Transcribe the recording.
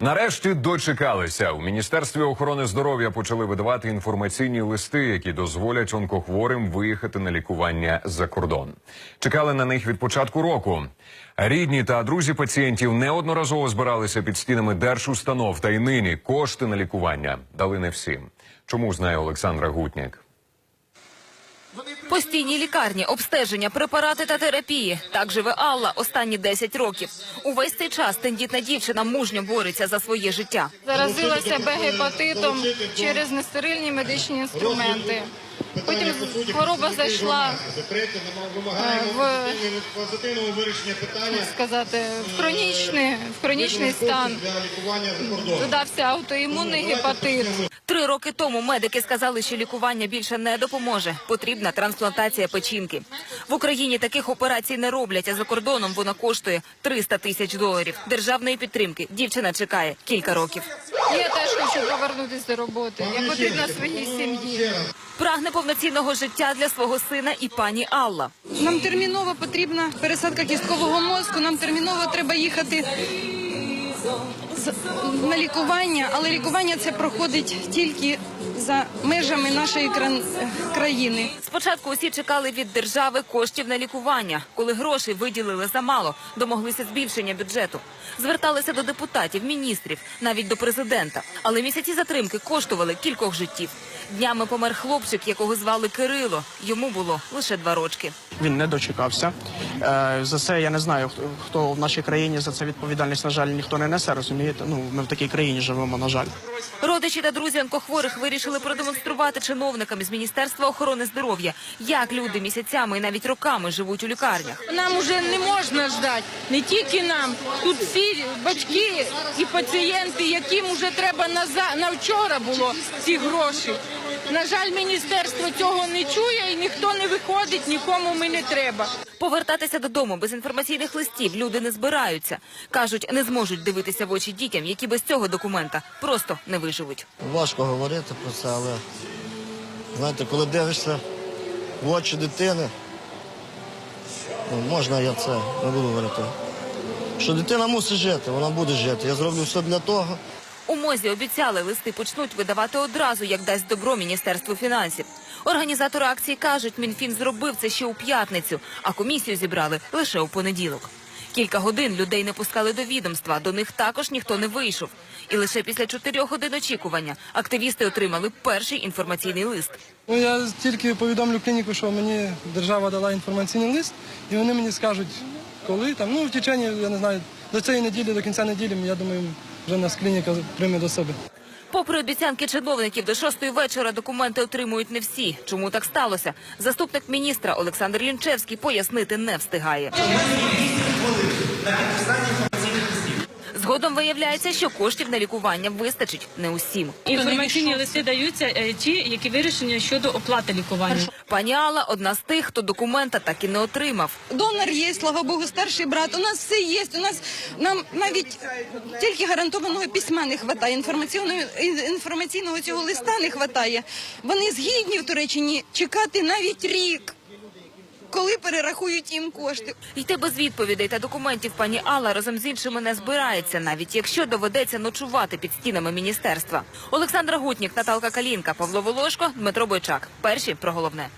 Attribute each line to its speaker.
Speaker 1: Нарешті дочекалися. У міністерстві охорони здоров'я почали видавати інформаційні листи, які дозволять онкохворим виїхати на лікування за кордон. Чекали на них від початку року. Рідні та друзі пацієнтів неодноразово збиралися під стінами держустанов, та й нині кошти на лікування дали не всім. Чому знає Олександра Гутняк?
Speaker 2: Постійні лікарні, обстеження, препарати та терапії. Так живе Алла останні 10 років. Увесь цей час тендітна дівчина мужньо бореться за своє життя.
Speaker 3: Заразилася Б-гепатитом через нестерильні медичні інструменти. Потім хвороба зайшла е, в
Speaker 4: позитивного вирішення питання
Speaker 3: сказати в хронічний, в хронічний стан. Додався аутоімунний гепатит.
Speaker 2: Три роки тому медики сказали, що лікування більше не допоможе. Потрібна трансплантація печінки. В Україні таких операцій не роблять, а за кордоном вона коштує 300 тисяч доларів. Державної підтримки дівчина чекає кілька років.
Speaker 3: Я теж хочу повернутися до роботи. Я потрібна своїй сім'ї.
Speaker 2: Прагне повноцінного життя для свого сина і пані Алла.
Speaker 5: Нам терміново потрібна пересадка кісткового мозку. Нам терміново треба їхати на лікування, але лікування це проходить тільки за межами нашої країни.
Speaker 2: Спочатку усі чекали від держави коштів на лікування. Коли грошей виділили замало, домоглися збільшення бюджету. Зверталися до депутатів, міністрів, навіть до президента. Але місяці затримки коштували кількох життів. Днями помер хлопчик, якого звали Кирило. Йому було лише два рочки.
Speaker 6: Він не дочекався. Е, За це я не знаю, хто, хто в нашій країні за це відповідальність, на жаль, ніхто не несе, розумієте? Ну, ми в такій країні живемо, на жаль.
Speaker 2: Родичі та друзі онкохворих вирішили продемонструвати чиновникам з Міністерства охорони здоров'я, як люди місяцями і навіть роками живуть у лікарнях.
Speaker 7: Нам уже не можна ждати, не тільки нам. Тут всі батьки і пацієнти, яким вже треба на, за- на вчора було ці гроші. На жаль, міністерство цього не чує і ніхто не виходить, нікому ми не треба.
Speaker 2: Повертатися додому без інформаційних листів люди не збираються. Кажуть, не зможуть дивитися в очі дітям, які без цього документа просто не виживуть.
Speaker 8: Важко говорити про це, але знаєте, коли дивишся в очі дитини, ну, можна я це не буду говорити. Що дитина мусить жити, вона буде жити. Я зроблю все для того.
Speaker 2: У мозі обіцяли, листи почнуть видавати одразу, як дасть добро Міністерству фінансів. Організатори акції кажуть, Мінфін зробив це ще у п'ятницю, а комісію зібрали лише у понеділок. Кілька годин людей не пускали до відомства, до них також ніхто не вийшов. І лише після чотирьох годин очікування активісти отримали перший інформаційний лист.
Speaker 9: Ну, я тільки повідомлю клініку, що мені держава дала інформаційний лист, і вони мені скажуть, коли там, ну, в течение, я не знаю, до цієї неділі, до кінця неділі, я думаю, вже нас клініка прийме до себе.
Speaker 2: Попри обіцянки чиновників, до шостої вечора документи отримують не всі. Чому так сталося? Заступник міністра Олександр Лінчевський пояснити не встигає. Згодом виявляється, що коштів на лікування вистачить не усім.
Speaker 10: Інформаційні листи даються е, ті, які вирішення щодо оплати лікування.
Speaker 2: Пані Алла одна з тих, хто документа так і не отримав.
Speaker 5: Донор є, слава Богу, старший брат. У нас все є. У нас нам навіть тільки гарантованого письма не вистачає. Інформаційного інформаційного цього листа не вистачає. Вони згідні в Туреччині чекати навіть рік, коли перерахують їм кошти.
Speaker 2: Йти без відповідей та документів пані Алла разом з іншими не збирається, навіть якщо доведеться ночувати під стінами міністерства. Олександра Гутнік, Наталка Калінка, Павло Волошко, Дмитро Бойчак. Перші про головне.